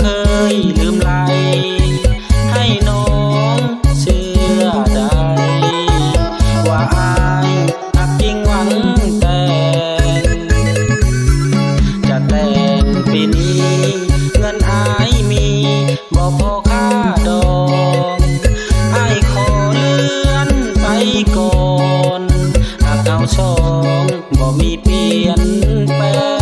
เคยลืมไหลให้น้องเชื่อใจ ว่าอายนักยิ่งหวังแต่งจะแต่งปีนี้ เงินอายมีบอกพอค่าดอกอายขอเลื่อนไปก่อนหากเอาสองบอกมีเปลี่ยนแปลง